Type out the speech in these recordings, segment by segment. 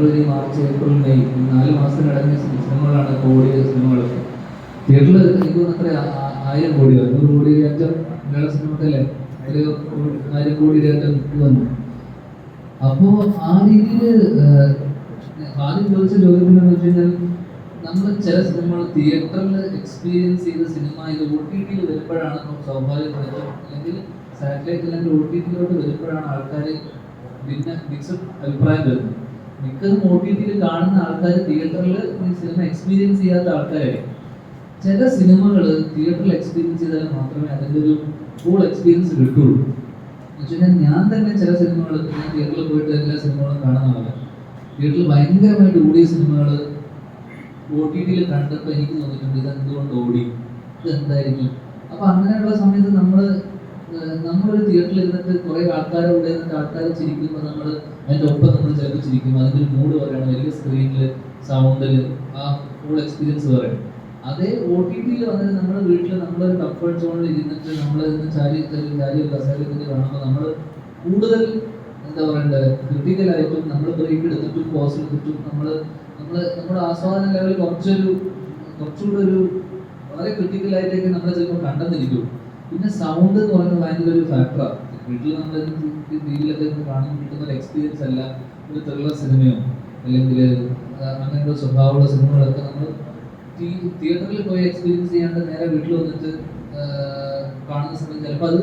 ഫെബ്രുവരി March April May നാല് മാസം മാസത്തിനടങ്ങിയ സിനിമകളാണ് കോടി സിനിമകളൊക്കെ. തിയേറ്ററിൽ എനിക്ക് തോന്നുന്നു അത്ര ആ- ആയിരം കോടി അഞ്ഞൂറ് കോടി കയറ്റം മലയാള സിനിമക്കല്ലേ ഒരു ആയിരം കോടി കയറ്റം വന്നു. അപ്പോ ആ രീതിയിൽ ആദ്യം ചോദിച്ച ചോദ്യം എന്ന് വെച്ച് കഴിഞ്ഞാൽ നമ്മൾ ചില സിനിമകൾ തിയേറ്ററിൽ എക്സ്പീരിയൻസ് ചെയ്ത സിനിമ ഇത് ഒ ടി ടിയിൽ വരുമ്പോഴാണ് സ്വാഭാവികമായിട്ടും അല്ലെങ്കിൽ സാറ്റലൈറ്റ് അല്ലെങ്കിൽ ഒ ടി ടിയിലോട്ട് വരുമ്പോഴാണ് ആൾക്കാർ പിന്നെ മിക്സഡ് അഭിപ്രായം വരുന്നത്. മിക്കതും ഒ ടി ടിയിൽ കാണുന്ന ആൾക്കാർ തിയേറ്ററിൽ ഈ സിനിമ എക്സ്പീരിയൻസ് ചെയ്യാത്ത ആൾക്കാരായിരിക്കും ചില സിനിമകൾ തിയേറ്ററിൽ എക്സ്പീരിയൻസ് ചെയ്താൽ മാത്രമേ അതിന്റെ ഒരു ഫുൾ എക്സ്പീരിയൻസ് കിട്ടുള്ളൂ. എന്നുവെച്ചാൽ ഞാൻ തന്നെ ചില സിനിമകൾ ഞാൻ തിയേറ്ററിൽ പോയിട്ട് എല്ലാ സിനിമകളും കാണുന്നതാണ്. തിയേറ്ററിൽ ഭയങ്കരമായിട്ട് ഓടിയ സിനിമകൾ ഒ ടി ടിയിൽ കണ്ടപ്പോൾ എനിക്ക് തോന്നിയിട്ടുണ്ട് ഇത് എന്തുകൊണ്ട് ഓടി? ഇത് എന്തായിരിക്കും അപ്പൊ അങ്ങനെയുള്ള സമയത്ത് നമ്മൾ നമ്മളൊരു തിയേറ്ററിൽ ഇരുന്നിട്ട് കുറെ ആൾക്കാരെ കൂടെ ഇരുന്നിട്ട് ആൾക്കാർ ചിരിക്കുമ്പോൾ നമ്മൾ അതിന്റെ ഒപ്പം നമ്മൾ ചിലപ്പോൾ ചിരിക്കും. അതിന്റെ ഒരു മൂഡ് പറയണം വലിയ സ്ക്രീനിൽ സൗണ്ടിൽ ആ ഫുൾ എക്സ്പീരിയൻസ് പറയണം അതേ ഒ ടി ടിയിൽ വന്നിട്ട് നമ്മുടെ വീട്ടിൽ നമ്മളൊരു കംഫർട്ട് സോണിൽ ഇരുന്നിട്ട് നമ്മൾ ചാരി ചാരി ചാരി കസേരയിൽ ഇരുന്നിട്ട് കാണുമ്പോൾ നമ്മൾ കൂടുതൽ എന്താ പറയണ്ടത് ക്രിട്ടിക്കലായിട്ടും നമ്മൾ ബ്രേക്ക് എടുത്തിട്ടും പോസ് എടുത്തിട്ടും നമ്മൾ നമ്മൾ നമ്മുടെ ആസ്വാദന ലെവൽ കുറച്ചൊരു കുറച്ചുകൂടെ ഒരു വളരെ ക്രിട്ടിക്കലായിട്ടൊക്കെ നമ്മൾ ചിലപ്പോൾ കണ്ടെന്നിരിക്കും. പിന്നെ സൗണ്ട് എന്ന് പറയുന്നത് ഭയങ്കര ഒരു ഫാക്ടറാണ് വീട്ടിൽ നമ്മൾ ടി വിയിലൊക്കെ കാണാൻ കിട്ടുന്ന ഒരു എക്സ്പീരിയൻസ് അല്ല ഒരു ത്രില്ലർ സിനിമയോ അല്ലെങ്കിൽ അങ്ങനെയുള്ള സ്വഭാവമുള്ള സിനിമകളൊക്കെ നമ്മൾ തിയേറ്ററിൽ പോയി എക്സ്പീരിയൻസ് ചെയ്യാണ്ട് നേരെ വീട്ടിൽ വന്നിട്ട് കാണുന്ന സമയത്ത് ചിലപ്പോൾ അത്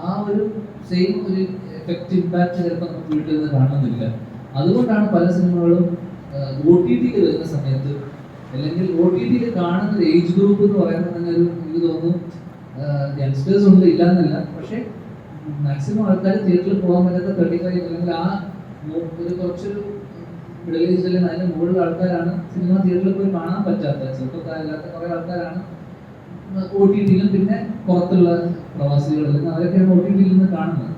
ആ ഒരു സെയിം ഒരു എഫക്റ്റ് ഇമ്പാക്റ്റ് ചിലപ്പോൾ നമുക്ക് വീട്ടിൽ നിന്ന് കാണുന്നില്ല. അതുകൊണ്ടാണ് പല സിനിമകളും ഒ ടി ടിയിൽ വരുന്ന സമയത്ത് അല്ലെങ്കിൽ ഒ ടി ടിയിൽ കാണുന്ന ഒരു ഏജ് ഗ്രൂപ്പ് എന്ന് പറയുന്നത് ഒരു എനിക്ക് തോന്നുന്നു യങ്സ്റ്റേഴ്സ് ഉണ്ട് ഇല്ല എന്നല്ല പക്ഷേ മാക്സിമം ആൾക്കാർ തിയേറ്ററിൽ പോകാൻ പറ്റാത്ത തേർട്ടി ഫൈവ് അല്ലെങ്കിൽ ആ ഒരു കുറച്ചൊരു മിഡിൽ ഏജ് അല്ലെങ്കിൽ അതിന് മുകളിൽ ആൾക്കാരാണ് സിനിമ തിയേറ്ററിൽ പോയി കാണാൻ പറ്റാത്ത ചെറുപ്പക്കാരില്ലാത്ത കുറേ ആൾക്കാരാണ് ഒ ടി ടിയിലും പിന്നെ പുറത്തുള്ള പ്രവാസികൾ അല്ലെങ്കിൽ അവരൊക്കെയാണ് ഒ ടി ടിയിൽ നിന്ന് കാണുന്നത്.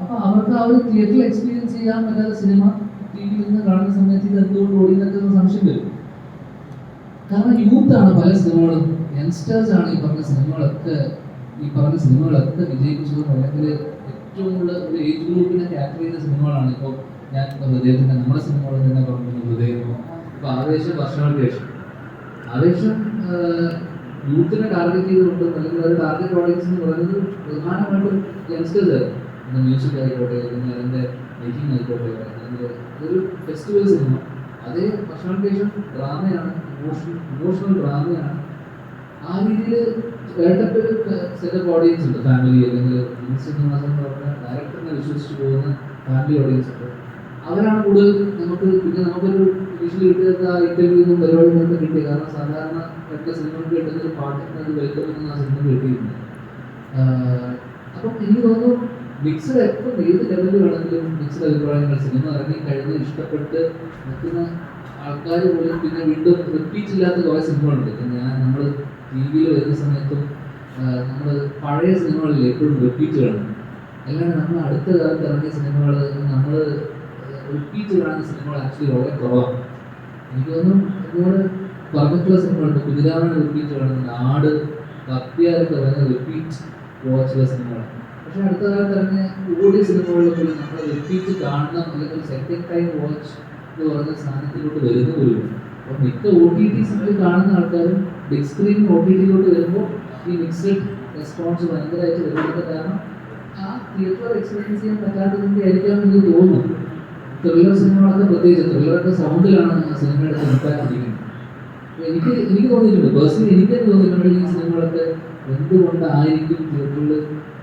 അപ്പൊ അവർക്ക് ആ ഒരു തിയേറ്ററിൽ എക്സ്പീരിയൻസ് ചെയ്യാൻ പറ്റാത്ത സിനിമ ടി വിയിൽ നിന്ന് കാണുന്ന സമയത്ത് ഇത് എന്തുകൊണ്ട് ഓടി സംശയം വരും. കാരണം യൂത്താണ് പല സിനിമകളും യങ്സ്റ്റേഴ്സ് ആണ് ഈ പറഞ്ഞ സിനിമകളൊക്കെ ഈ പറഞ്ഞ സിനിമകളൊക്കെ വിജയിപ്പിച്ചതും അല്ലെങ്കിൽ ഏറ്റവും കൂടുതൽ ഒരു ഏജ് ഗ്രൂപ്പിനെ ക്യാപ്ചർ ചെയ്യുന്ന സിനിമകളാണ്. ഇപ്പോൾ ഞാൻ ഹൃദയത്തിന്റെ നമ്മുടെ സിനിമകൾ തന്നെ പറഞ്ഞു ഹൃദയം ഇപ്പോൾ ആവേശം വർഷങ്ങൾക്ക് ശേഷം. ആവേശം യൂത്തിനെ ടാർഗറ്റ് ചെയ്തുകൊണ്ട് അല്ലെങ്കിൽ ഒരു ടാർഗറ്റ് ഓഡിയൻസ് എന്ന് പറയുന്നത് പ്രധാനമായിട്ടും യങ്സ്റ്റേഴ്സ് ആയിരുന്നു. മ്യൂസിക് ആയിക്കോട്ടെ അല്ലെങ്കിൽ അതിന്റെ മേക്കിംഗ് ആയിക്കോട്ടെ അല്ലെങ്കിൽ ഒരു ഫെസ്റ്റിവൽ സിനിമ അതേ വർഷങ്ങൾക്ക് ശേഷം ഡ്രാമയാണ് ഇമോഷണൽ ഇമോഷണൽ ഡ്രാമയാണ് ആ രീതിയിൽ വേണ്ടപ്പെട്ടൊരു സെറ്റപ്പ് ഓഡിയൻസ് ഉണ്ട്. ഫാമിലി അല്ലെങ്കിൽ സിനിമാസ് എന്ന് പറഞ്ഞ ഡയറക്ടറിനെ വിശ്വസിച്ച് പോകുന്ന ഫാമിലി ഓഡിയൻസ് ഉണ്ട്. അവരാണ് കൂടുതൽ നമുക്ക് പിന്നെ നമുക്കൊരു ഇനീഷ്യലി കിട്ടിയത് ആ ഇന്റർവ്യൂന്നും പരിപാടിയും ഒക്കെ കിട്ടിയത് കാരണം സാധാരണ കണ്ട സിനിമ കിട്ടുന്ന ഒരു പാട്ടിന് അത് വെൽക്കം ആ സിനിമ കിട്ടിയിരുന്നു അപ്പം എനിക്ക് തോന്നുന്നു മിക്സഡ് എപ്പം ഏത് ലെവലിൽ വേണമെങ്കിലും മിക്സഡ് അഭിപ്രായങ്ങൾ സിനിമ ഇറങ്ങി കഴിഞ്ഞ് ഇഷ്ടപ്പെട്ട് നിൽക്കുന്ന ആൾക്കാർ പോലും പിന്നെ വീണ്ടും റിപ്പീറ്റ് ഇല്ലാത്ത കുറേ സിനിമകളുണ്ട് ഞാൻ നമ്മൾ ടി വിയിൽ വരുന്ന സമയത്തും നമ്മൾ പഴയ സിനിമകളിൽ എപ്പോഴും റിപ്പീറ്റ് കാണും. അല്ലാണ്ട് നമ്മൾ അടുത്ത കാലത്ത് ഇറങ്ങിയ സിനിമകൾ നമ്മൾ റിപ്പീറ്റ് കാണുന്ന സിനിമകൾ ആക്ച്വലി വളരെ കുറവാണ്. എനിക്ക് തോന്നുന്നു ഒരുപാട് പറഞ്ഞിട്ടുള്ള സിനിമകളുണ്ട് കുതിരാമണ റിപ്പീറ്റ് കാണുന്ന നാട് കത്തിയാരൊക്കെ പറയുന്ന റിപ്പീറ്റ് വാച്ചുള്ള സിനിമകളാണ്. പക്ഷെ അടുത്ത കാലത്ത് ഇറങ്ങിയ ഓടിയ സിനിമകളിൽ പോലും നമ്മൾ റിപ്പീറ്റ് കാണണം അല്ലെങ്കിൽ സെക്കൻഡ് ടൈം വാച്ച് എന്ന് പറയുന്ന സാധനത്തിലോട്ട് വരുന്ന പോലും അപ്പം മിക്ക ഒ ടി ടി സിനിമയിൽ കാണുന്ന ആൾക്കാരും ബിഗ് സ്ക്രീൻ ഒ ടി ടിയിലോട്ട് വരുമ്പോൾ ഈ മിക്സഡ് റെസ്പോൺസ് ഭയങ്കരമായിട്ട് വരുന്നത് കാരണം ആ തിയേറ്റർ എക്സ്പീരിയൻസ് ചെയ്യാൻ പറ്റാത്തതിന്റെ ആയിരിക്കാം എനിക്ക് തോന്നുന്നു. ത്രില്ലർ സിനിമകളൊക്കെ പ്രത്യേകിച്ച് ത്രില്ലറൊക്കെ സൗണ്ടിലാണ് ആ സിനിമയുടെ അപ്പൊ എനിക്ക് എനിക്ക് തോന്നിയിട്ടുണ്ട്. പേഴ്സണലി എനിക്ക് തന്നെ തോന്നിയിട്ടുണ്ട് ഈ സിനിമകളൊക്കെ എന്തുകൊണ്ടായിരിക്കും തിയേറ്ററിൽ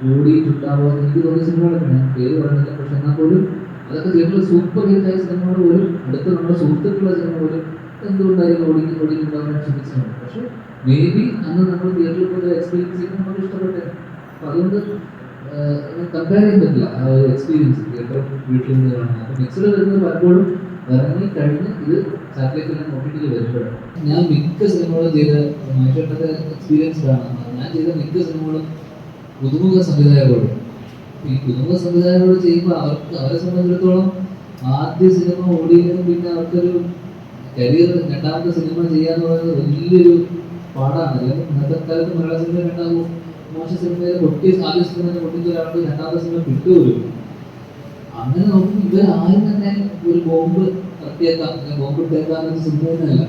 ഓടിയിട്ടുണ്ടാവുക എനിക്ക് തോന്നിയ സിനിമകളൊക്കെ ഞാൻ പേര് പറയുന്നില്ല പക്ഷെ എന്നാൽ പോലും അതൊക്കെ തിയേറ്ററിൽ സൂപ്പർ ഹിറ്റായ സിനിമകൾ പോലും അടുത്ത നമ്മുടെ സുഹൃത്തുക്കളുടെ സിനിമ പോലും എന്തുകൊണ്ടായിരിക്കും ഓടി ഓടിയിട്ടുണ്ടാവുക ചിന്തിച്ചാണ് പക്ഷെ മേ ബി അന്ന് നമ്മൾ തിയേറ്ററിൽ പോയി എക്സ്പീരിയൻസ് ചെയ്യുമ്പോൾ നമുക്ക് ഇഷ്ടപ്പെട്ടെ. അപ്പൊ അതുകൊണ്ട് കമ്പയർ ചെയ്യാൻ പറ്റില്ല ആ ഒരു എക്സ്പീരിയൻസ് തിയേറ്റർ വീട്ടിൽ നിന്ന് കാണുന്നത്. അപ്പൊ മിക്സഡ് വരുന്നത് പലപ്പോഴും ഇറങ്ങി കഴിഞ്ഞ് ഇത് സാറ്റലൈറ്റിൽ നോക്കിയിട്ട് വരുമ്പോഴാണ്. ഞാൻ മിക്ക സിനിമകളും ചെയ്ത മനുഷ്യരുടെ എക്സ്പീരിയൻസ് ആണ് ഞാൻ ചെയ്ത മിക്ക സിനിമകളും പുതുമുഖ സംവിധായകരോട്. ഈ പുതുമുഖ സംവിധായകരോട് ചെയ്യുമ്പോൾ അവർക്ക് അവരെ സംബന്ധിച്ചിടത്തോളം ആദ്യ സിനിമ ഓടിയതിനും പിന്നെ അവർക്കൊരു കരിയർ രണ്ടാമത്തെ സിനിമ ചെയ്യാന്ന് പറയുന്നത് വലിയൊരു പാടാണ്. ഇന്നത്തെ കാലത്ത് മലയാള സിനിമ രണ്ടാമത് മോശ സിനിമയിൽ പൊട്ടിയ ആദ്യ സിനിമ പൊട്ടിച്ച ഒരാൾക്ക് രണ്ടാമത്തെ സിനിമ കിട്ടുമല്ലോ അങ്ങനെ നോക്കുമ്പോൾ ആരും തന്നെ ഒരു ബോംബ് നടത്തിയേക്കാം അല്ലെങ്കിൽ ബോംബിട്ടേക്കാം എന്ന സിനിമ തന്നെയല്ല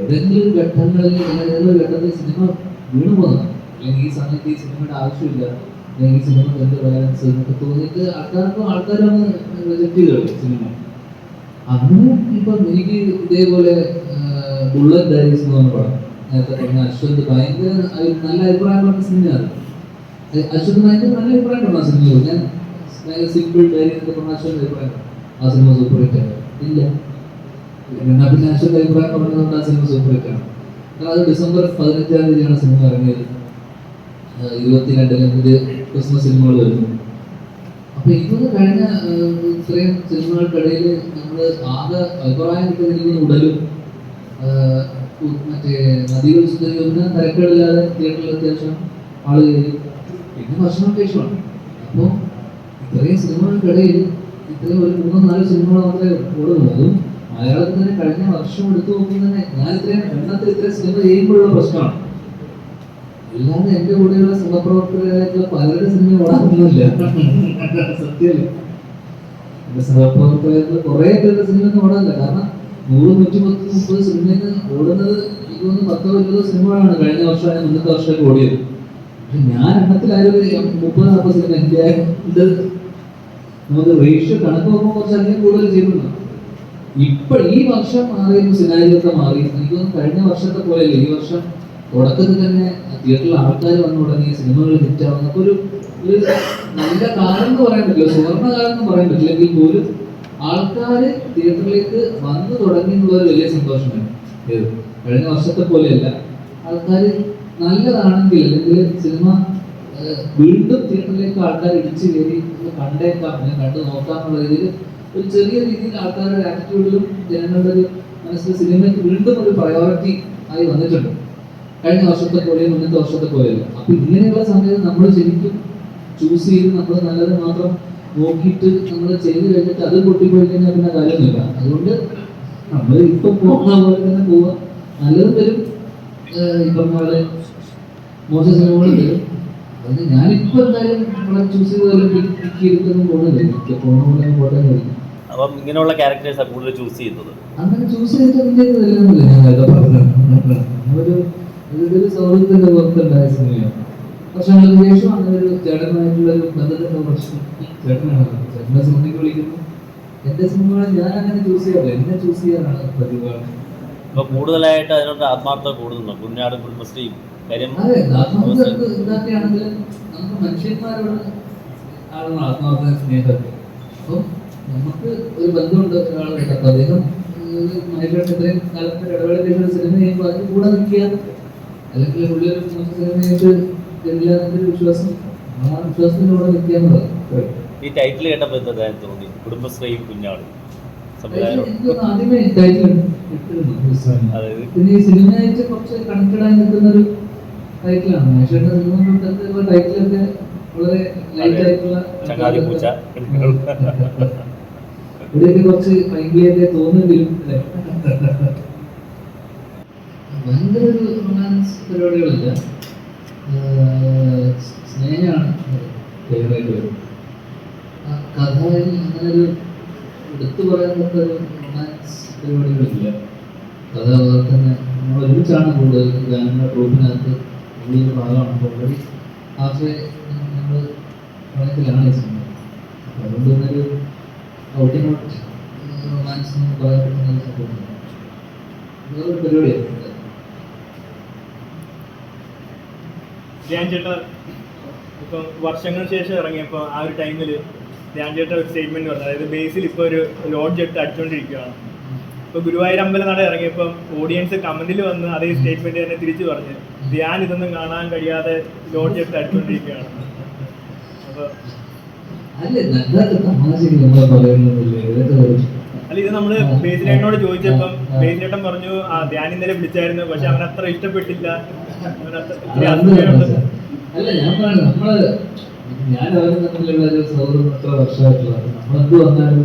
ഏതെങ്കിലും ഘട്ടങ്ങളിൽ ഏതെങ്കിലും ഘട്ടത്തിൽ സിനിമ വീണു പോകുന്നതാണ് അല്ലെങ്കിൽ ഈ സമയത്ത് ഈ സിനിമയുടെ ആവശ്യമില്ല. അല്ലെങ്കിൽ ഈ സിനിമ എന്ത് ബാലൻസ് എന്നൊക്കെ തോന്നിയിട്ട് ആൾക്കാർക്കും ആൾക്കാരൊന്ന് റിജക്ട് ചെയ്ത് സിനിമ. അങ്ങനെ ഇപ്പൊ എനിക്ക് ഇതേപോലെ ബുള്ളറ്റ് ഡയറീസ് എന്ന് പറഞ്ഞ നേരത്തെ പറഞ്ഞ അശ്വന്ത് ഭയങ്കര നല്ല അഭിപ്രായമുള്ള സിനിമയാണ്. അശ്വന്ത് ഭയങ്കര നല്ല അഭിപ്രായം പറഞ്ഞു ആ സിനിമയിൽ ഞാൻ സിമ്പിൾ ഡയറി എന്നൊക്കെ പറഞ്ഞ അശ്വന്ത് അഭിപ്രായം ആ സിനിമ സൂപ്പർ ഹിറ്റ് ആണ്. ഇല്ല. എന്നാ പിന്നെ അശ്വന്ത് അഭിപ്രായം പറഞ്ഞതുകൊണ്ട് ആ സിനിമ സൂപ്പർ ഹിറ്റ് ആണ്. കാരണം അത് ഡിസംബർ പതിനഞ്ചാം തീയതിയാണ് സിനിമ ഇറങ്ങിയത്. ഇരുപത്തിരണ്ടിന് ക്രിസ്മസ് സിനിമകൾ വരുന്നു. അപ്പൊ ഇതൊന്ന് കഴിഞ്ഞ ഇത്രയും സിനിമകൾക്കിടയിൽ നമ്മൾ ആകെ അഭിപ്രായം കിട്ടുന്ന ഉടലും മറ്റേ നദികൾ ഒന്ന് തിരക്കുകളില്ലാതെ തിയേറ്ററിൽ അത്യാവശ്യം ആൾ കയറി. പിന്നെ ഭക്ഷണം ശേഷമാണ് അപ്പോൾ ഇത്രയും സിനിമകൾക്കിടയിൽ ഇത്രയും ഒരു മൂന്നോ നാല് സിനിമകൾ മാത്രമേ ഓടുന്നുള്ളൂ അതും മലയാളത്തിൽ തന്നെ കഴിഞ്ഞ വർഷം എടുത്തു നോക്കി തന്നെ ഞാൻ ഇത്രയും എണ്ണത്തിൽ ഇത്രയും സിനിമ ചെയ്യുമ്പോഴുള്ള പ്രശ്നമാണ്. അല്ലാതെ എന്റെ കൂടെയുള്ള സഹപ്രവർത്തകരായിട്ടുള്ള പലരുടെ സിനിമ ഓടാറൊന്നുമില്ല സത്യമല്ലേ എന്റെ സഹപ്രവർത്തകരായിട്ടുള്ള കുറെ പേരുടെ സിനിമ ഒന്നും ഓടാറില്ല. കാരണം നൂറ് നൂറ്റി പത്ത് മുപ്പത് സിനിമയിൽ ഓടുന്നത് തോന്നുന്നു പത്തോ ഇരുപതോ സിനിമകളാണ് കഴിഞ്ഞ വർഷം മുന്നത്തെ വർഷമൊക്കെ ഓടിയത്. ഞാൻ എണ്ണത്തിലായാലും മുപ്പത് നാൽപ്പത് സിനിമ ഇത് നമുക്ക് റേഷ്യോ കണക്ക് നോക്കുമ്പോൾ കുറച്ചധികം കൂടുതൽ ചെയ്തിട്ടുണ്ട് ഇപ്പൊ ഈ വർഷം മാറിയപ്പോൾ സിനാരിയൊക്കെ മാറി. എനിക്ക് തോന്നുന്നു കഴിഞ്ഞ വർഷത്തെ പോലെയല്ല. ഈ വർഷം തുടക്കത്തിൽ തന്നെ തിയേറ്ററിൽ ആൾക്കാർ വന്നു തുടങ്ങി സിനിമകൾ ഹിറ്റാവുന്ന ഒരു ഒരു നല്ല കാലം എന്ന് പറയാൻ പറ്റില്ല സുവർണ കാലം എന്ന് പറയാൻ പറ്റില്ലെങ്കിൽ പോലും ആൾക്കാർ തിയേറ്ററിലേക്ക് വന്നു തുടങ്ങി എന്നുള്ള വലിയ സന്തോഷമാണ്. കഴിഞ്ഞ വർഷത്തെ പോലെയല്ല. ആൾക്കാർ നല്ലതാണെങ്കിൽ അല്ലെങ്കിൽ സിനിമ വീണ്ടും തിയേറ്ററിലേക്ക് ആൾക്കാർ ഇടിച്ചു കയറി കണ്ടേക്കാം. ഞാൻ കണ്ടു നോക്കാം എന്നുള്ള രീതിയിൽ ഒരു ചെറിയ രീതിയിൽ ആൾക്കാരുടെ ആറ്റിറ്റ്യൂഡിലും ജനങ്ങളുടെ ഒരു മനസ്സിൽ സിനിമയ്ക്ക് വീണ്ടും ഒരു പ്രയോറിറ്റി ആയി വന്നിട്ടുണ്ട്. കഴിഞ്ഞ വർഷത്തെ പോലെയും മുന്നത്തെ വർഷത്തെ പോലെയല്ല. അപ്പൊ ഇങ്ങനെയുള്ള സമയത്ത് നമ്മൾ ശരിക്കും ചൂസ് ചെയ്ത് നമ്മൾ നല്ലത് മാത്രം നോക്കിയിട്ട് നമ്മൾ ചെയ്ത് കഴിഞ്ഞിട്ട് അത് പൊട്ടിപ്പോയി കഴിഞ്ഞാൽ പിന്നെ കാര്യമൊന്നുമില്ല. അതുകൊണ്ട് നമ്മൾ ഇപ്പൊ പോകുന്ന പോലെ തന്നെ പോവാ നല്ലതും വരും. ഇപ്പം വളരെ മോശം സിനിമകളും വരും. അതിന് ഞാനിപ്പോ എന്തായാലും നമ്മളെ ചൂസ് ചെയ്ത് പിക്ക് ചെയ്തിട്ടൊന്നും പോകുന്നില്ല എനിക്ക് പോണ പോലെ പോട്ടെ. അപ്പം ഇങ്ങനെയുള്ള ക്യാരക്ടേഴ്സാണ് കൂടുതൽ ചൂസ് ചെയ്യുന്നത്? അങ്ങനെ ചൂസ് ചെയ്തിട്ട് പറഞ്ഞത് ഒരു ഇതൊരു സൗഹൃദത്തിന്റെ പുറത്തുണ്ടായ സിനിമയാണ്. വർഷങ്ങൾക്ക് ശേഷം അങ്ങനെ ഒരു ചേട്ടനായിട്ടുള്ള ഒരു ബന്ധത്തിന്റെ പ്രശ്നം. ചേട്ടനാണ് ചേട്ടനെ സിനിമയ്ക്ക് വിളിക്കുന്നു. എന്റെ സിനിമകളെ ഞാൻ അങ്ങനെ ചൂസ് ചെയ്യാറില്ല. എന്നെ ചൂസ് ചെയ്യാനാണ് പതിവാണ് അപ്പോൾ കൂടുതലായിട്ട് അതിനോട് ആത്മാർത്ഥത കൂടുന്നുണ്ടോ? കുഞ്ഞാട് കുടുംബശ്രീയും കാര്യം അതെ ആത്മാർത്ഥ ഇതാക്കുകയാണെങ്കിലും നമുക്ക് മനുഷ്യന്മാരോട് ആണ് ആത്മാർത്ഥ സ്നേഹമൊക്കെ അപ്പം നമുക്ക് ഒരു ബന്ധമുണ്ട് അപ്പൊ അദ്ദേഹം മനുഷ്യരുടെ ഇത്രയും കാലത്ത് ഇടവേള സിനിമ ചെയ്യുമ്പോൾ അതിന് കൂടെ നിൽക്കുക അല്ലെങ്കിൽ പുള്ളി ഒരു സിനിമയായിട്ട് എന്നൊരു വിശ്വാസം. ആ വിശ്വാസത്തിന്റെ കൂടെ നിൽക്കുക ഈ ടൈറ്റിൽ കേട്ടപ്പോൾ എന്താ തോന്നി? കുടുംബശ്രീയും കുഞ്ഞാടും ആദ്യമേ ടൈറ്റിൽ പിന്നെ ഈ സിനിമയായിട്ട് കുറച്ച് കണക്റ്റഡ് ആയി നിൽക്കുന്ന ഒരു ടൈറ്റിലാണ് മനുഷ്യരുടെ സിനിമ ടൈറ്റിലൊക്കെ വളരെ ലൈറ്റ് ആയിട്ടുള്ള ചങ്ങാതിപ്പൂച്ച. ഇവിടെയൊക്കെ കുറച്ച് തോന്നുമെങ്കിലും? ഭയങ്കര ഒരു റൊമാൻസ് പരിപാടികളില്ല സ്നേഹമാണ്. വരും. ആ കഥയിൽ അങ്ങനെ ഒരു എടുത്തു പറയാൻ പറ്റുന്ന ഒരു റൊമാൻസ് പരിപാടികളില്ല. കഥ അതുപോലെ തന്നെ നമ്മൾ ഒരുമിച്ചാണ് കൂടുതൽ ഗാനങ്ങളുടെ ഗ്രൂപ്പിനകത്ത് കൂടുതൽ ഭാഗമാണ് അപ്പോൾ ഓൾറെഡി ഹാഫ് നമ്മൾ പ്രണയത്തിലാണ് ഈ സിനിമ. അപ്പോൾ അതുകൊണ്ട് തന്നെ ഒരു ഔട്ടിംഗ് ഔട്ട് റൊമാൻസ് എന്ന് പറയാൻ പറ്റുന്ന ഒരു ഇതൊരു പരിപാടിയാണ് ധ്യാൻ ചേട്ട ഇപ്പം വർഷങ്ങൾക്ക് ശേഷം ഇറങ്ങിയപ്പോൾ ആ ഒരു ടൈമിൽ ധ്യാൻ ചേട്ടൻ ഒരു സ്റ്റേറ്റ്മെന്റ് പറഞ്ഞു അതായത് ബേസിൽ ഇപ്പോൾ ഒരു ലോഡ്ജ് എടുത്ത് അടിച്ചുകൊണ്ടിരിക്കുകയാണ് ഇപ്പോൾ ഗുരുവായൂർ അമ്പലം നട ഇറങ്ങിയപ്പം ഓഡിയൻസ് കമന്റിൽ വന്ന് അതേ സ്റ്റേറ്റ്മെന്റ് തന്നെ തിരിച്ചു പറഞ്ഞു. ധ്യാൻ ഇതൊന്നും കാണാൻ കഴിയാതെ ലോഡ്ജ് എടുത്ത് അടിച്ചുകൊണ്ടിരിക്കുകയാണ് അപ്പോൾ അല്ല നല്ല തമാശ നമ്മൾ പറയുന്നില്ലേ അല്ല ഇത് നമ്മൾ ബേസിലേട്ടനോട് ചോദിച്ചപ്പം ബേസിലേട്ടൻ പറഞ്ഞു ആ ധ്യാൻ ഇന്നലെ വിളിച്ചായിരുന്നു പക്ഷെ അവൻ അത്ര ഇഷ്ടപ്പെട്ടില്ല. അവൻ അത്ര ഇത്തിരി അത് അസൂയുണ്ട്." അല്ല ഞാൻ പറയുന്നത് നമ്മൾ ഞാൻ അവനും തമ്മിലുള്ള ഒരു സൗഹൃദം എത്ര വർഷമായിട്ടുള്ളത് നമ്മളെന്ത് വന്നാലും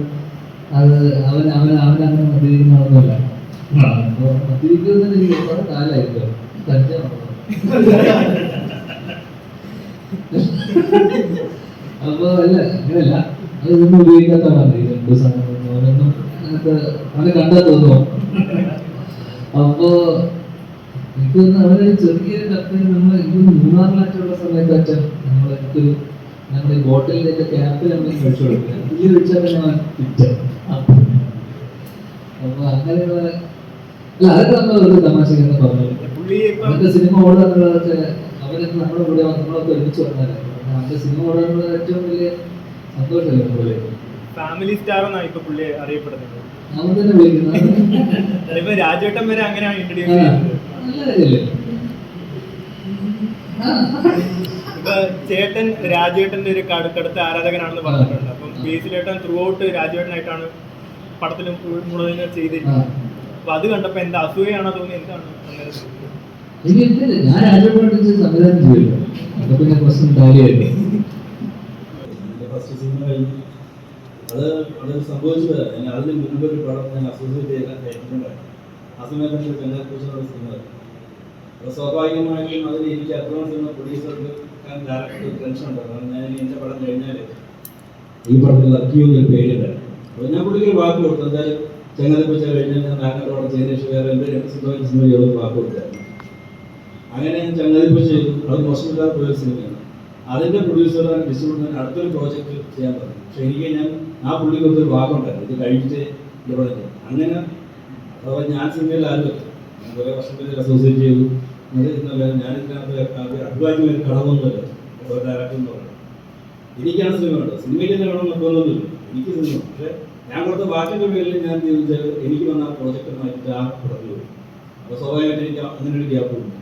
അത് അവൻ അവൻ അവൻ അങ്ങനെ മദ്യപിക്കുന്നതൊന്നുമില്ല അപ്പൊ മദ്യപിക്കുന്നതിന് എനിക്ക് കുറെ കാലമായിട്ടോ അപ്പൊ അല്ല അങ്ങനെയല്ല. അത് ഇതൊന്നും ഉപയോഗിക്കാത്തതാണ് ഈ രണ്ട് സാധനങ്ങൾ അങ്ങനത്തെ അവനെ കണ്ടെത്തുന്നു. അപ്പോ എനിക്ക് തോന്നുന്നു അവനൊരു ചെറിയൊരു കത്തിന് നമ്മൾ എനിക്ക് മൂന്നാറിലായിട്ടുള്ള സമയത്ത് അച്ഛൻ നമ്മൾ എനിക്കൊരു ഞങ്ങളുടെ ബോട്ടിലിന്റെ ക്യാപ്പിൽ നമ്മൾ കഴിച്ചു കൊടുക്കുക ഇതിൽ ഫിറ്റ് അപ്പൊ അങ്ങനെയുള്ള അല്ല അതൊക്കെ നമ്മൾ ഒരു തമാശക്കെന്ന് പറഞ്ഞു. അവന്റെ സിനിമ ഓടാന്നുള്ളതൊക്കെ അവരൊക്കെ നമ്മുടെ കൂടെ നമ്മളൊക്കെ ഒരുമിച്ച് വന്നാലേ. അവന്റെ സിനിമ ഓടാനുള്ള ഏറ്റവും വലിയ സന്തോഷമല്ലേ ഫാമിലി സ്റ്റാർ എന്നാണ് ഇപ്പൊ പുള്ളിയെ അറിയപ്പെടുന്നത്. അവൻ തന്നെ വിളിക്കുന്നത് രാജേട്ടൻ വരെ അങ്ങനെയാണ് ഇൻട്രൊഡ്യൂസ് ഇപ്പൊ ചേട്ടൻ രാജേട്ടന്റെ ഒരു കടു- കടുത്ത ആരാധകനാണെന്ന് പറഞ്ഞിട്ടുണ്ട്. അപ്പം ബേസിലേട്ടൻ ത്രൂ ഔട്ട് രാജേട്ടനായിട്ടാണ് പടത്തിൽ മുഴുവൻ. ചെയ്തിരിക്കുന്നത്. അപ്പൊ അത് കണ്ടപ്പോ എന്താ അസൂയാണോ തോന്നി? എന്താണ്? ഞാൻ രാജപാട്ട് സംവിധാനം ചെയ്യല്ലോ അപ്പൊ പിന്നെ പ്രശ്നം കാര്യമല്ലേ എന്റെ ഫസ്റ്റ് സിനിമ കഴിഞ്ഞ് അത് അത് സംഭവിച്ചത് ഞാൻ അതിന് മുൻപ് ഒരു പടം ഞാൻ അസോസിയേറ്റ് ചെയ്യാൻ കേട്ടിട്ടുണ്ടായിരുന്നു ആ സമയത്ത് എനിക്ക് ചെങ്ങാൽക്കുറിച്ചുള്ള സിനിമ അപ്പോൾ സ്വാഭാവികമായിട്ടും അതിൽ എനിക്ക് അഡ്വാൻസ് എന്ന പ്രൊഡ്യൂസർക്ക് ഡയറക്ടർ ടെൻഷൻ ഉണ്ടായിരുന്നു ഞാൻ എന്റെ പടം കഴിഞ്ഞാൽ ഈ പടത്തിൽ വർക്ക് ചെയ്യുമെന്നൊരു പേടിയുണ്ടായിരുന്നു അപ്പോൾ ഞാൻ പുള്ളിക്ക് വാക്ക് കൊടുത്തു. എന്തായാലും ചെങ്ങാൽക്കുറിച്ച് കഴിഞ്ഞാൽ ഞാൻ നാഗന്റെ പടം ചെയ്തതിന് ശേഷം വേറെ എന്റെ സിനിമ സിനിമ വാക്ക് കൊടുത്തായിരുന്നു അങ്ങനെ ഞാൻ ചങ്ങാതിപ്പ് ചെയ്തു. അത് മോശമില്ലാത്ത പോയ സിനിമയാണ് അതിന്റെ പ്രൊഡ്യൂസർ ഡിസ്ട്രിബ്യൂട്ടർ അടുത്തൊരു പ്രോജക്റ്റ് ചെയ്യാൻ പറഞ്ഞു. പക്ഷെ എനിക്ക് ഞാൻ ആ പുള്ളിക്ക് ഒരു ഭാഗമുണ്ടായിരുന്നു ഇത് കഴിഞ്ഞിട്ട് ഇവിടെ അങ്ങനെ അഥവാ ഞാൻ സിനിമയിൽ കുറേ വർഷത്തിൽ അസോസിയേറ്റ് ചെയ്തു. ഇന്നലെ ഞാൻ ഇതിനകത്ത് അഭിപ്രായം ഒരു ഒരു ഡയറക്ടർ എന്ന് പറയുന്നത്. എനിക്കാണ് സിനിമ കണ്ടത്. സിനിമയിൽ തന്നെ വേണം എനിക്ക് സിനിമ ഞാൻ കൊടുത്ത വാക്കിന്റെ പേരിൽ ഞാൻ ചോദിച്ചാൽ എനിക്ക് വന്ന ആ പ്രോജക്റ്റ് മാറ്റിയിട്ട് ആ പുറത്തു പോയി അപ്പോൾ സ്വാഭാവികമായിട്ട് എനിക്ക് അങ്ങനെ ഒരു ഗ്യാപ്പ് ഉണ്ട്.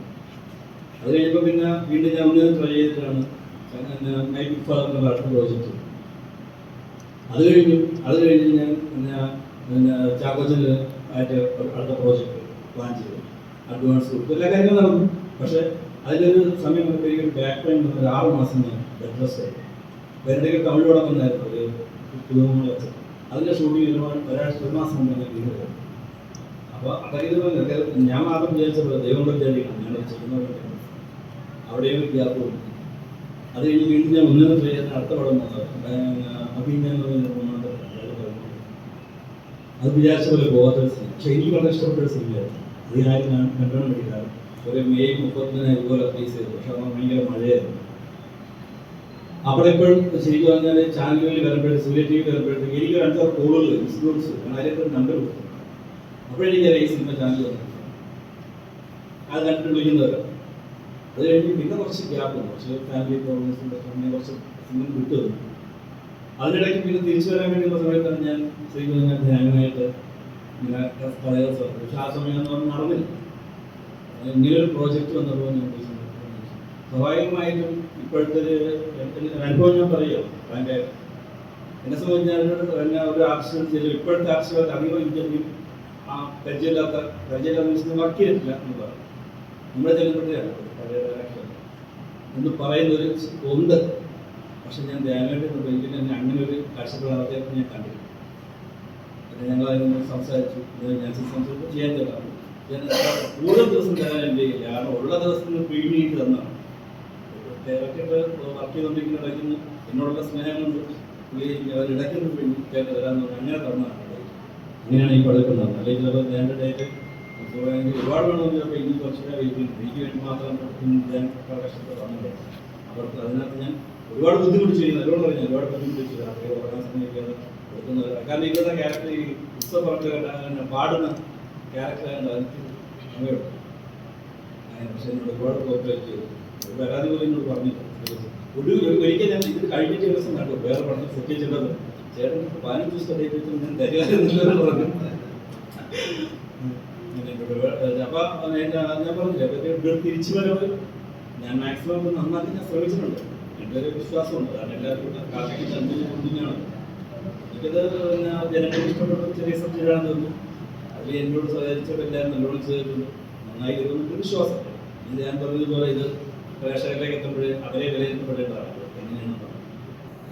അത് കഴിഞ്ഞപ്പോൾ പിന്നെ വീണ്ടും ഞാൻ ഒന്ന് ട്രൈ ചെയ്തിട്ടാണ് മൈ ഫാദറിന്റെ ഭാഷ പ്രോജക്റ്റ് അത് കഴിഞ്ഞു അത് കഴിഞ്ഞ് ഞാൻ പിന്നെ പിന്നെ ചാക്കോച്ചിൽ ആയിട്ട് അടുത്ത പ്രോജക്റ്റ് പ്ലാൻ ചെയ്തു. അഡ്വാൻസ് കൊടുത്തു എല്ലാ കാര്യങ്ങളും നടന്നു. പക്ഷേ അതിലൊരു സമയം വന്നപ്പോഴേക്കും ബാക്ക് വന്ന. ഒരു ആറ് മാസം ഞാൻ ബെഡ് ആയി. വേറെ വന്നായിരുന്നു. ഒരു വെച്ചത് അതിന്റെ ഷൂട്ടിംഗ് ഒരാഴ്ച ഒരു മാസം മുമ്പ് ഞാൻ വീട് അപ്പോൾ അതായത് ഞാൻ മാത്രം വിചാരിച്ചപ്പോൾ ദൈവം വിചാരിക്കണം ഞാൻ അവിടെയും ഗ്യാപ്പ് അത് കഴിഞ്ഞ് വീണ്ടും ഞാൻ ഒന്നിനും ട്രൈ അടുത്ത പടം അഭിനയം അത് വിചാരിച്ച പോലെ പോകാത്ത സിനിമ പക്ഷെ എനിക്ക് വളരെ ഇഷ്ടപ്പെട്ട സിനിമയായിരുന്നു അത് ഞാൻ ആരും കണ്ടോണം വേണ്ടിയില്ല ഒരു മെയ് മുപ്പത്തിന് ഇതുപോലെ റിലീസ് ചെയ്തു. പക്ഷെ അന്ന് ഭയങ്കര മഴയായിരുന്നു. അവിടെ ഇപ്പോഴും ശരിക്കും പറഞ്ഞാൽ ചാനലുകളിൽ വരുമ്പോഴേ സൂര്യ ടി വി വരുമ്പോഴത്തേക്ക് എനിക്ക് ഒരു കോളുകൾ ഇൻസ്റ്റിറ്റ്യൂട്ട്സ് നമ്പർ കൊടുത്തു അപ്പോഴെനിക്ക് ഈ സിനിമ ചാനൽ വന്നു. അത് കണ്ടിട്ട് വിളിക്കുന്നവരാണ്. അത് കഴിഞ്ഞ് പിന്നെ കുറച്ച് ഗ്യാപ്പ് കുറച്ച് ഫാമിലി പ്രോബ്ലംസിന്റെ അങ്ങനെ കുറച്ച് സിനിമ വിട്ടു വന്നു. അതിനിടയ്ക്ക് പിന്നെ തിരിച്ചു വരാൻ വേണ്ടിയുള്ള സമയത്താണ് ഞാൻ ശരിക്കും ഞാൻ ധ്യാനമായിട്ട് ഇങ്ങനെ പഴയ സ്ഥലത്ത് പക്ഷെ ആ സമയം എന്ന് പറഞ്ഞാൽ നടന്നില്ല. ഇങ്ങനെ ഒരു പ്രോജക്റ്റ് വന്നപ്പോൾ ഞാൻ സ്വാഭാവികമായിട്ടും ഇപ്പോഴത്തെ ഒരു അനുഭവം ഞാൻ പറയുമോ അതിന്റെ എന്നെ സംബന്ധിച്ച് എന്നെ ഒരു ആർട്ടിസ്റ്റ് ചെയ്തു ഇപ്പോഴത്തെ ആർട്ടിസ്റ്റുകാർക്ക് അധികം ഇന്റർവ്യൂ ആ പരിചയമില്ലാത്ത പരിചയമില്ലാത്ത വർക്ക് ചെയ്തിട്ടില്ല എന്ന് പറയും നമ്മുടെ ഡയറക്ടർ എന്ന് പറയുന്നൊരു ഉണ്ട്. പക്ഷെ ഞാൻ ധ്യാനമായിട്ട് എനിക്ക് തന്നെ അങ്ങനെ ഒരു കാഴ്ചപ്പാടാതെ ഞാൻ കണ്ടില്ല പിന്നെ ഞങ്ങൾ സംസാരിച്ചു. ഞാൻ സംസാരിച്ചു. ചെയ്യാൻ ചേട്ടാണ് ഞാൻ കൂടുതൽ ദിവസം തരാൻ കാരണം ഉള്ള ദിവസങ്ങൾ പിഴിഞ്ഞിട്ട് തന്നാണ്. ഡയറക്ടർ വർക്ക് ചെയ്തുകൊണ്ടിരിക്കുന്ന ഇടയ്ക്ക് എന്നോടുള്ള സ്നേഹം കൊണ്ട് പുള്ളി നിന്ന് തരാമെന്ന് പറഞ്ഞു അങ്ങനെ തന്നതാണ് അങ്ങനെയാണ് ഈ പഴക്കം നടന്നത്. അല്ലെങ്കിൽ ഞാൻ ഡേറ്റ് എനിക്ക് ഒരുപാട് വേണമെന്ന് ചിലപ്പോൾ ഇന്ന് കുറച്ചുകൂടെ വീട്ടിൽ എനിക്ക് വേണ്ടി മാത്രം ഞാൻ പ്രകാശത്തെ വന്നത് അവർക്ക് അതിനകത്ത് ഞാൻ ഒരുപാട് ബുദ്ധിമുട്ട് ചെയ്യുന്നു അതിനോട് പറഞ്ഞു. ഒരുപാട് ബുദ്ധിമുട്ട് രാത്രി ഉറങ്ങാൻ സമയത്ത് കൊടുക്കുന്നത് കാരണം ഇവരുടെ ക്യാരക്ടർ ഈ ഉത്സവ പറഞ്ഞ പാടുന്ന എനിക്ക് അങ്ങനെയുണ്ട് അങ്ങനെ പക്ഷേ എന്നോട് ഒരുപാട് കോപ്പറേറ്റ് ചെയ്തു. ഒരു പരാതി പോലും എന്നോട് പറഞ്ഞില്ല. ഒരു ഒരു- ഒരിക്കൽ ഞാൻ ഇത് കഴിഞ്ഞ ദിവസം കണ്ടു. വേറെ പഠനം സെറ്റ് ചെയ്തിട്ടുള്ളത് ചേട്ടൻ പതിനഞ്ച് ദിവസത്തെ ഡേറ്റ് വെച്ച് ഞാൻ തരികയെന്നുള്ളത് പറഞ്ഞു. ഞാൻ തിരിച്ചു ഞാൻ മാക്സിമം വിശ്വാസമുണ്ട്. ജനങ്ങൾക്ക് ഇഷ്ടപ്പെട്ട ചെറിയ അതിൽ എന്നോട് നന്നായി ഞാൻ ഇത്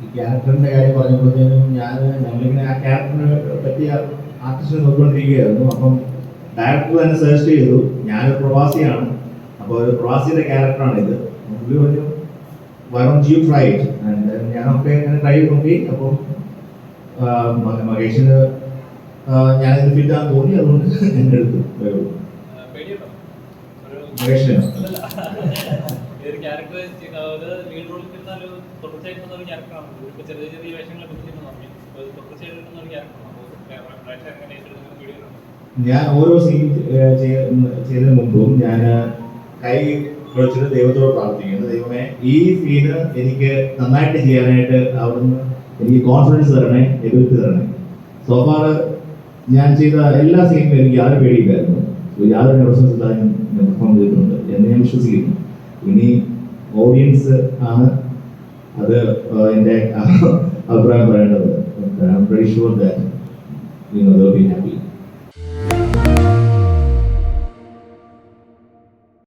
ഈ ക്യാരക്ടറിന്റെ കാര്യം പറഞ്ഞപ്പോഴത്തേനും ഞാൻ ഞങ്ങളിങ്ങനെ ആ ക്യാരക്ടറിനെ പറ്റി ആർട്ടിസ്റ്റിനെ നോക്കിക്കൊണ്ടിരിക്കുകയായിരുന്നു. അപ്പം ഡയറക്ടർ തന്നെ സെർച്ച് ചെയ്തു ഞാനൊരു പ്രവാസിയാണ്. അപ്പോൾ ഒരു പ്രവാസിയുടെ ക്യാരക്ടറാണ് ഇത് പുള്ളി പറഞ്ഞു വൈ യു ഫ്രൈഡ് ഞാനൊക്കെ ഇങ്ങനെ ട്രൈ നോക്കി. അപ്പം മഹേഷിന് ഞാനിത് ഫിറ്റ് ആണെന്ന് തോന്നി. അതുകൊണ്ട് എന്റെ അടുത്ത് വരും മഹേഷിനാണ് ഒരു ക്യാരക്ടർ ഒരു ഞാൻ ഓരോ സീൻ ചെയ്തതിന് മുമ്പും ഞാൻ കൈ വിളിച്ചിട്ട് ദൈവത്തോട് പ്രാർത്ഥിക്കുന്നു. ദൈവമേ ഈ സീന് എനിക്ക് നന്നായിട്ട് ചെയ്യാനായിട്ട് അവിടുന്ന് എനിക്ക് കോൺഫിഡൻസ് തരണേ എതിർത്ത് തരണേ. സോഫാർ ഞാൻ ചെയ്ത എല്ലാ സീനിലും എനിക്ക് യാതൊരു പേടിയില്ലായിരുന്നു. യാതൊരു ഇല്ലാതെ ഞാൻ പെർഫോം ചെയ്തിട്ടുണ്ട് എന്ന് ഞാൻ വിശ്വസിക്കുന്നു. ഇനി ഓഡിയൻസ് ആണ് അത് എന്റെ അഭിപ്രായം പറയേണ്ടത്. I am very sure that you no be happy.